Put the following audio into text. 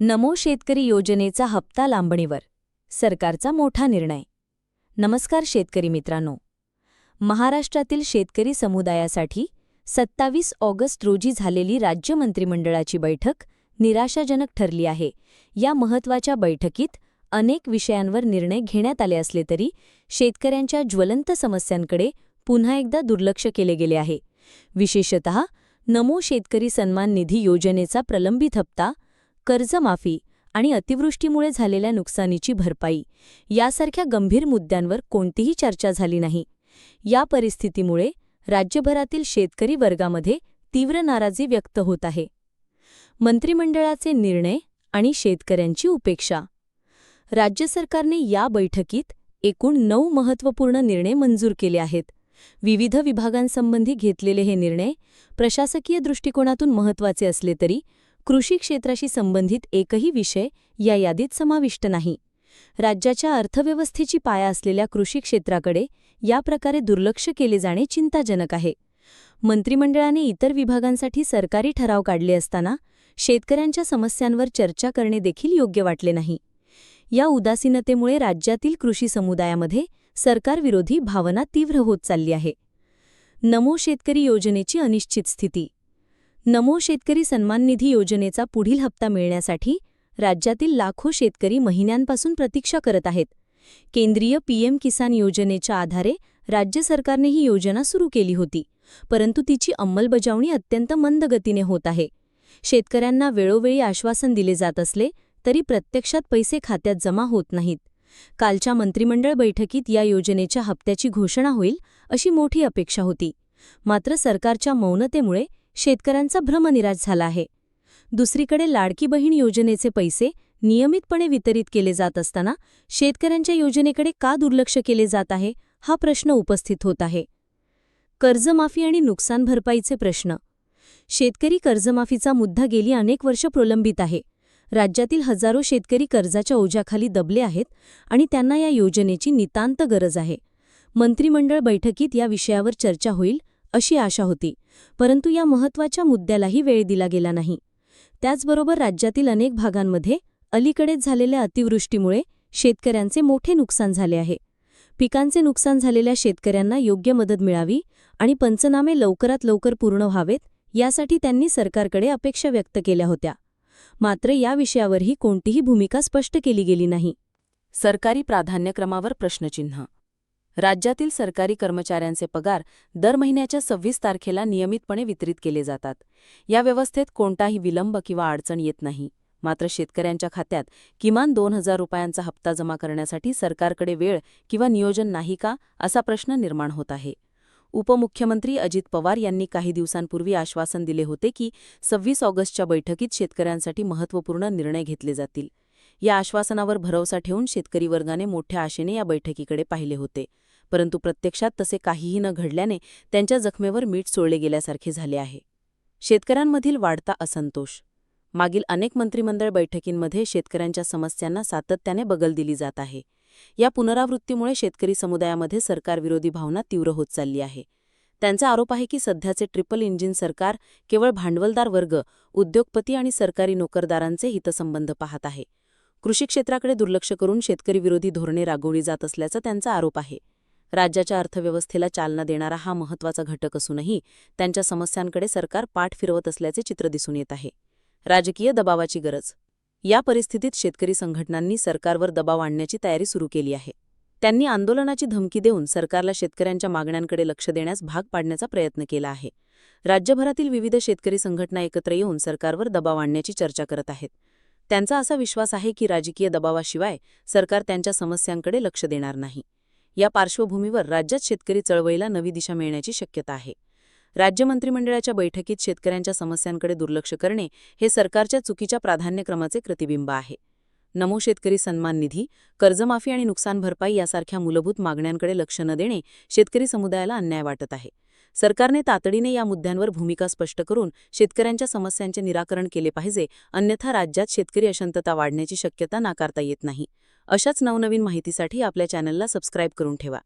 नमो शेतकरी योजनेचा हप्ता लांबणीवर सरकारचा मोठा निर्णय. नमस्कार शेतकरी मित्रांनो. महाराष्ट्रातील शेतकरी समुदायासाठी सत्तावीस ऑगस्ट रोजी झालेली राज्य मंत्रिमंडळाची बैठक निराशाजनक ठरली आहे. या महत्त्वाच्या बैठकीत अनेक विषयांवर निर्णय घेण्यात आले असले तरी शेतकऱ्यांच्या ज्वलंत समस्यांकडे पुन्हा एकदा दुर्लक्ष केले गेले आहे. विशेषतः नमो शेतकरी सन्मान निधी योजनेचा प्रलंबित हप्ता कर्जमाफी आणि अतिवृष्टीमुळे झालेल्या नुकसानीची भरपाई यासारख्या गंभीर मुद्द्यांवर कोणतीही चर्चा झाली नाही. या परिस्थितीमुळे राज्यभरातील शेतकरी वर्गामध्ये तीव्र नाराजी व्यक्त होत आहे. मंत्रिमंडळाचे निर्णय आणि शेतकऱ्यांची उपेक्षा. राज्य सरकारने या बैठकीत एकूण नऊ महत्त्वपूर्ण निर्णय मंजूर केले आहेत. विविध विभागांसंबंधी घेतलेले हे निर्णय प्रशासकीय दृष्टिकोनातून महत्त्वाचे असले तरी कृषी क्षेत्राशी संबंधित एकही विषय या यादीत समाविष्ट नाही. राज्याच्या अर्थव्यवस्थेची पाया असलेल्या कृषी क्षेत्राकडे या प्रकारे दुर्लक्ष केले जाणे चिंताजनक आहे. मंत्रिमंडळाने इतर विभागांसाठी सरकारी ठराव काढले असताना शेतकऱ्यांच्या समस्यांवर चर्चा करणे देखील योग्य वाटले नाही. या उदासीनतेमुळे राज्यातील कृषी समुदायामध्ये सरकारविरोधी भावना तीव्र होत चालली आहे. नमो शेतकरी योजनेची अनिश्चित स्थिती नमो शेतकरी सन्मान निधी योजनेचा पुढील हप्ता मिळण्यासाठी राज्यातील लाखो शेतकरी महिन्यांपासून प्रतीक्षा करत आहेत. केंद्रीय पीएम किसान योजनेच्या आधारे राज्य सरकारने ही योजना सुरू केली होती परंतु तिची अंमलबजावणी अत्यंत मंद गतीने होत आहे. शेतकऱ्यांना वेळोवेळी आश्वासन दिले जात असले तरी प्रत्यक्षात पैसे खात्यात जमा होत नाहीत. कालच्या मंत्रिमंडळ बैठकीत या योजनेच्या हप्त्याची घोषणा होईल अशी मोठी अपेक्षा होती. मात्र सरकारच्या मौनतेमुळे शेतकऱ्यांचा भ्रमनिराश झाला आहे. दुसरीकडे लाडकी बहीण योजनेचे पैसे नियमितपणे वितरित केले जात असताना शेतकऱ्यांच्या योजनेकडे का दुर्लक्ष केले जात आहे हा प्रश्न उपस्थित होत आहे. कर्जमाफी आणि नुकसान भरपाईचे प्रश्न. शेतकरी कर्जमाफीचा मुद्दा गेली अनेक वर्ष प्रलंबित आहे. राज्यातील हजारो शेतकरी कर्जाच्या ओझ्याखाली दबले आहेत आणि त्यांना या योजनेची नितांत गरज आहे. मंत्रिमंडळ बैठकीत या विषयावर चर्चा होईल अशी आशा होती. परंतु या महत्त्वाच्या मुद्द्यालाही वेळ दिला गेला नाही. त्याचबरोबर राज्यातील अनेक भागांमध्ये अलीकडेच झालेल्या अतिवृष्टीमुळे शेतकऱ्यांचे मोठे नुकसान झाले आहे. पिकांचे नुकसान झालेल्या शेतकऱ्यांना योग्य मदत मिळावी आणि पंचनामे लवकरात लवकर पूर्ण व्हावेत यासाठी त्यांनी सरकारकडे अपेक्षा व्यक्त केल्या होत्या. मात्र या विषयावरही कोणतीही भूमिका स्पष्ट केली गेली नाही. सरकारी प्राधान्यक्रमावर प्रश्नचिन्ह राज्यातील सरकारी कर्मचाऱ्यांचे पगार दर महिन्याच्या सव्वीस तारखेला नियमितपणे वितरित केले जातात. या व्यवस्थेत कोणताही विलंब किंवा अडचण येत नाही. मात्र शेतकऱ्यांच्या खात्यात किमान दोन हजार रुपयांचा हप्ता जमा करण्यासाठी सरकारकडे वेळ किंवा नियोजन नाही का असा प्रश्न निर्माण होत आहे. उपमुख्यमंत्री अजित पवार यांनी काही दिवसांपूर्वी आश्वासन दिले होते की सव्वीस ऑगस्टच्या बैठकीत शेतकऱ्यांसाठी महत्त्वपूर्ण निर्णय घेतले जातील. या आश्वासनावर भरवसा ठेवून शेतकरी वर्गाने मोठ्या आशेने या बैठकीकडे पाहिले होते. परंतु प्रत्यक्षात तसे काहीही न घडल्याने त्यांच्या जखमेवर मीठ सोडले गेल्यासारखे झाले आहे. शेतकऱ्यांमधील वाढता असंतोष. मागील अनेक मंत्रिमंडळ बैठकींमध्ये शेतकऱ्यांच्या समस्यांना सातत्याने बगल दिली जात आहे. या पुनरावृत्तीमुळे शेतकरी समुदायामध्ये सरकारविरोधी भावना तीव्र होत चालली आहे. त्यांचा आरोप आहे की सध्याचे ट्रिपल इंजिन सरकार केवळ भांडवलदार वर्ग उद्योगपती आणि सरकारी नोकरदारांचे हितसंबंध पाहत आहे. कृषी क्षेत्राकडे दुर्लक्ष करून शेतकरी विरोधी धोरणे रागवली जात असल्याचा त्यांचा आरोप आहे. राज्याच्या अर्थव्यवस्थेला चालना देणारा हा महत्त्वाचा घटक असूनही त्यांच्या समस्यांकडे सरकार पाठ फिरवत असल्याचे चित्र दिसून येत आहे. राजकीय दबावाची गरज. या परिस्थितीत शेतकरी संघटनांनी सरकारवर दबाव आणण्याची तयारी सुरू केली आहे. त्यांनी आंदोलनाची धमकी देऊन सरकारला शेतकऱ्यांच्या मागण्यांकडे लक्ष देण्यास भाग पाडण्याचा प्रयत्न केला आहे. राज्यभरातील विविध शेतकरी संघटना एकत्र येऊन सरकारवर दबाव आणण्याची चर्चा करत आहेत. त्यांचा असा विश्वास आहे की राजकीय दबावाशिवाय सरकार त्यांच्या समस्यांकडे लक्ष देणार नाही. या पार्श्वभूमीवर राज्यात शेतकरी चळवळीला नवी दिशा मिळण्याची शक्यता आहे. राज्य मंत्रिमंडळाच्या बैठकीत शेतकऱ्यांच्या समस्यांकडे दुर्लक्ष करणे हे सरकारच्या चुकीच्या प्राधान्यक्रमाचे प्रतिबिंब आहे. नमो शेतकरी सन्मान निधी कर्जमाफी आणि नुकसान भरपाई यासारख्या मूलभूत मागण्यांकडे लक्ष न देणे शेतकरी समुदायाला अन्याय वाटत आहे. सरकारने तातडीने या मुद्द्यांवर भूमिका स्पष्ट करून शेतकऱ्यांच्या समस्यांचे निराकरण केले पाहिजे अन्यथा राज्यात शेतकरी अशांतता वाढण्याची शक्यता नाकारता येत नाही. अशाच नवनवीन माहितीसाठी आपल्या चॅनलला सबस्क्राईब करून ठेवा.